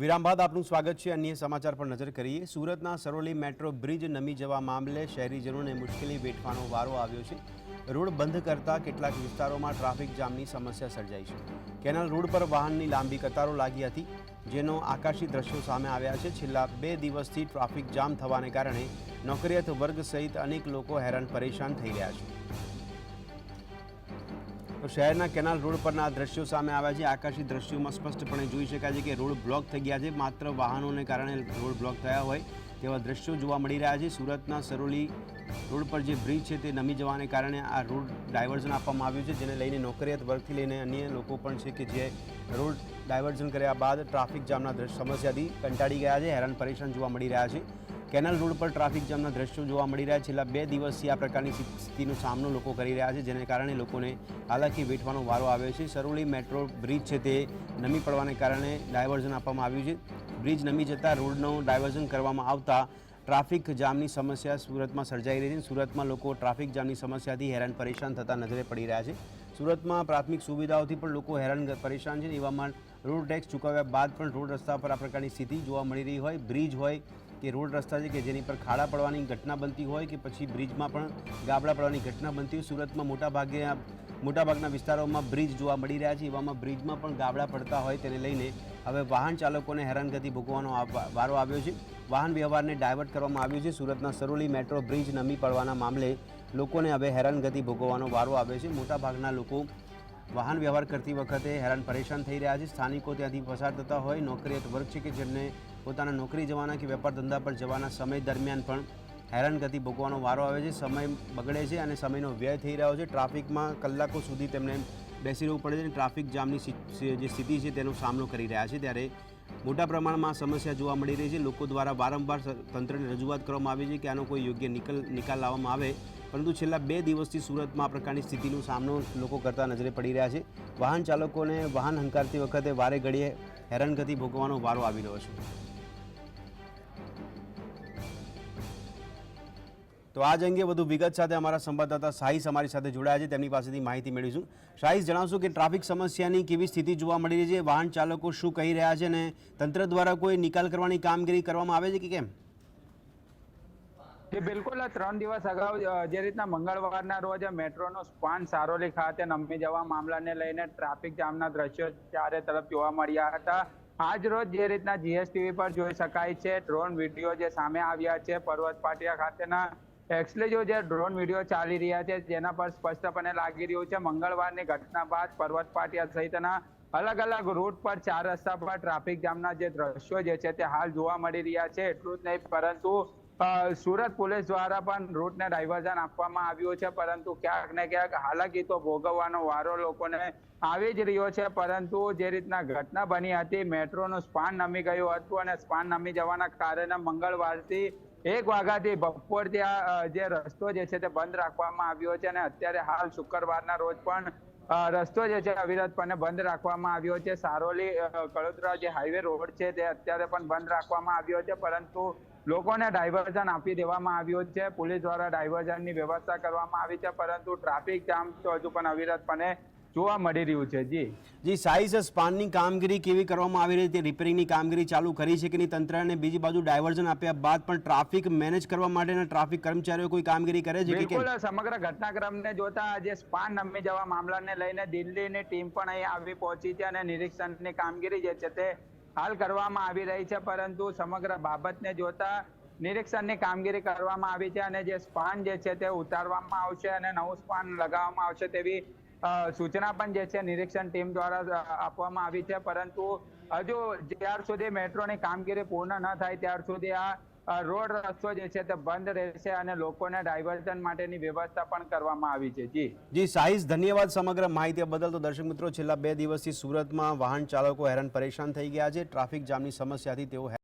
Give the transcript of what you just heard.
વિરામ બાદ આપનું સ્વાગત છે અન્ય સમાચાર પર નજર કરીએ. સુરતના સરોલી મેટ્રો બ્રિજ નમી જવા મામલે શહેરીજનોને મુશ્કેલી વેઠવાનો વારો આવ્યો છે. રોડ બંધ કરતા કેટલાક વિસ્તારોમાં ટ્રાફિક જામની સમસ્યા સર્જાઈ છે. કેનાલ રોડ પર વાહનની લાંબી કતારો લાગી હતી, જેનો આકાશી દ્રશ્યો સામે આવ્યા છે. છેલ્લા બે દિવસથી ટ્રાફિક જામ થવાને કારણે નોકરિયાત વર્ગ સહિત અનેક લોકો હેરાન પરેશાન થઈ રહ્યા છે. તો શહેરના કેનાલ રોડ પરના દ્રશ્યો સામે આવ્યા છે. આકાશી દ્રશ્યોમાં સ્પષ્ટપણે જોઈ શકાય છે કે રોડ બ્લોક થઈ ગયા છે. માત્ર વાહનોને કારણે રોડ બ્લોક થયા હોય તેવા દ્રશ્યો જોવા મળી રહ્યા છે. સુરતના સરોલી રોડ પર જે બ્રિજ છે તે નમી જવાને કારણે આ રોડ ડાયવર્ઝન આપવામાં આવ્યું છે, જેને લઈને નોકરિયાત વર્ગથી લઈને અન્ય લોકો પણ છે કે જે રોડ ડાયવર્ઝન કર્યા બાદ ટ્રાફિક જામના સમસ્યાથી કંટાળી ગયા છે. હેરાન પરેશાન જોવા મળી રહ્યા છે. કેનાલ રોડ પર ટ્રાફિક જામના દ્રશ્યો જોવા મળી રહ્યા છેલ્લા બે દિવસથી આ પ્રકારની સ્થિતિનો સામનો લોકો કરી રહ્યા છે, જેને કારણે લોકોને હાલાકી વેઠવાનો વારો આવ્યો છે. સરોલી મેટ્રો બ્રિજ છે તે નમી પડવાને કારણે ડાયવર્ઝન આપવામાં આવ્યું છે. બ્રિજ નમી જતાં રોડનું ડાયવર્ઝન કરવામાં આવતા ટ્રાફિક જામની સમસ્યા સુરતમાં સર્જાઈ રહી છે. સુરતમાં લોકો ટ્રાફિક જામની સમસ્યાથી હેરાન પરેશાન થતા નજરે પડી રહ્યા છે. સુરતમાં પ્રાથમિક સુવિધાઓથી પણ લોકો હેરાન પરેશાન છે. એવામાં રોડ ટેક્સ ચૂકવ્યા બાદ પણ રોડ રસ્તા પર આ પ્રકારની સ્થિતિ જોવા મળી રહી હોય. બ્રિજ હોય કે રોડ રસ્તા છે કે જેની પર ખાડા પડવાની ઘટના બનતી હોય કે પછી બ્રિજમાં પણ ગાબડા પડવાની ઘટના બનતી હોય, સુરતમાં મોટાભાગે મોટાભાગના વિસ્તારોમાં બ્રિજ જોવા મળી રહ્યા છે. એવામાં બ્રિજમાં પણ ગાબડા પડતા હોય તેને લઈને હવે વાહન ચાલકોને હેરાનગતિ ભોગવવાનો વારો આવ્યો છે. વાહન વ્યવહારને ડાયવર્ટ કરવામાં આવ્યો છે. સુરતના સરોલી મેટ્રો બ્રિજ નમી પડવાના મામલે લોકોને હવે હેરાનગતિ ભોગવવાનો વારો આવ્યો છે. મોટાભાગના લોકો વાહન વ્યવહાર કરતી વખતે હેરાન પરેશાન થઈ રહ્યા છે. સ્થાનિકો ત્યાંથી પસાર થતા હોય નોકરિયાત વર્ગ છે કે જેમને પોતાના નોકરી જવાના કે વેપાર ધંધા પર જવાના સમય દરમિયાન પણ હેરાનગતિ ભોગવાનો વારો આવે છે. સમય બગડે છે અને સમયનો વ્યય થઈ રહ્યો છે. ટ્રાફિકમાં કલાકો સુધી તેમને બેસી રહેવું પડે છે અને ટ્રાફિક જામની જે સ્થિતિ છે તેનો સામનો કરી રહ્યા છે. ત્યારે મોટા પ્રમાણમાં સમસ્યા જોવા મળી રહી છે. લોકો દ્વારા વારંવાર તંત્રને રજૂઆત કરવામાં આવી છે કે આનો કોઈ યોગ્ય નિકલ, નિકાલ લાવવામાં આવે પરંતુ છેલ્લા બે દિવસથી સુરતમાં આ પ્રકારની સ્થિતિનો સામનો લોકો કરતા નજરે પડી રહ્યા છે. વાહન ચાલકોને વાહન હંકારતી વખતે વારે ઘડીએ હેરાનગતિ ભોગવવાનો વારો આવી રહ્યો છે. તો આજ અંગે વધુ વિગત સાથે અમારા સંવાદદાતા સાહિસ અમારી સાથે જોડાયા છે. તેમની પાસેથી માહિતી મેળવીશું. સાહિસ જણાવશો કે ટ્રાફિક સમસ્યાની કેવી સ્થિતિ જોવા મળી રહી છે? વાહન ચાલકો શું કહી રહ્યા છે? અને તંત્ર દ્વારા કોઈ નિકાલ કરવાની કામગીરી કરવામાં આવે છે કે કેમ? જે બિલકુલ ત્રણ દિવસ અગાઉ જે રીતના મંગળવારના રોજ મેટ્રોનો સ્પાન સારોલી ખાતે નમી જવા મામલાને લઈને ટ્રાફિક જામના દ્રશ્યો ચારે તરફ જોવા મળ્યા હતા. આજ રોજ જે રીતના જીએસટીવી પર જોઈ શકાય છે, ડ્રોન વીડિયો જે સામે આવ્યા છે, પર્વત પાટિયા ખાતેના એક્સલેજો જે ડ્રોન વીડિયો ચાલી રહ્યા છે, જેના પર સ્પષ્ટપણે લાગી રહ્યું છે, મંગળવારની ઘટના બાદ પર્વત પાટિયા સહિતના અલગ અલગ રૂટ પર ચાર રસ્તા પર ટ્રાફિક જામના જે દ્રશ્યો જે છે તે હાલ જોવા મળી રહ્યા છે. એટલું જ નહીં, પરંતુ સુરત પોલીસ દ્વારા પણ રૂટને ડાયવર્ઝન આપવામાં આવ્યું છે, પરંતુ ક્યાંક ને ક્યાંક હાલાકી તો ભોગવવાનો વારો લોકોને આવી જ રહ્યો છે, પરંતુ જે રીતના ઘટના બની હતી, મેટ્રોનું સ્પાન નમી ગયું હતું અને સ્પાન નમી જવાના કારણે મંગળવારથી એક વાગ્યાથી બપોરથી આ જે રસ્તો જે છે તે બંધ રાખવામાં આવ્યો છે અને અત્યારે હાલ શુક્રવારના રોજ પણ રસ્તો જે છે અવિરતપણે બંધ રાખવામાં આવ્યો છે. સારોલી કડોદરા જે હાઈવે રોડ છે તે અત્યારે પણ બંધ રાખવામાં આવ્યો છે. પરંતુ લોકોને ડાયવર્ઝન આપી દેવામાં આવ્યું છે. પોલીસ દ્વારા ડાયવર્ઝનની વ્યવસ્થા કરવામાં આવી છે. પરંતુ ટ્રાફિક જામ તો હજુ પણ અવિરતપણે જોવા મળી રહ્યું છે જી. જી સાઈઝ સ્પાનની કામગીરી કેવી કરવામાં આવી રહી છે રિપેરિંગની કામગીરી ચાલુ કરી છે કે નહીં તંત્રને બીજી બાજુ ડાયવર્ઝન આપ્યા બાદ પણ ટ્રાફિક મેનેજ કરવા માટેના ટ્રાફિક કર્મચારીઓ કોઈ કામગીરી કરે છે બિલકુલ સમગ્ર ઘટનાક્રમને જોતા આજે સ્પાન નમી જવા મામલાને લઈને દિલ્હીની ટીમ પણ અહીં આવી પહોંચી છે અને નિરીક્ષણની કામગીરી જે છે તે હાલ કરવામાં આવી રહી છે પરંતુ સમગ્ર બાબતને જોતા નિરીક્ષણની કામગીરી કરવામાં આવી છે અને જે સ્પાન જે છે તે ઉતારવામાં આવશે અને નવું સ્પાન લગાવવામાં આવશે તેવી સૂચના પણ જે છે નિરીક્ષણ ટીમ દ્વારા આપવામાં આવી છે. પરંતુ હજુ જ્યાર સુધી મેટ્રોની કામગીરી પૂર્ણ ન થાય, ત્યાર સુધી આ રોડ રસ્તો જે છે તે બંધ રહેશે અને લોકોને ડાયવર્ઝન માટેની વ્યવસ્થા પણ કરવામાં આવી છે. જી. જી, સાહિસ, ધન્યવાદ સમગ્ર માહિતી બદલ. તો દર્શક મિત્રો, છેલ્લા બે દિવસથી સુરતમાં વાહન ચાલકો હેરાન પરેશાન થઈ ગયા છે. ટ્રાફિક જામની સમસ્યાથી તેઓ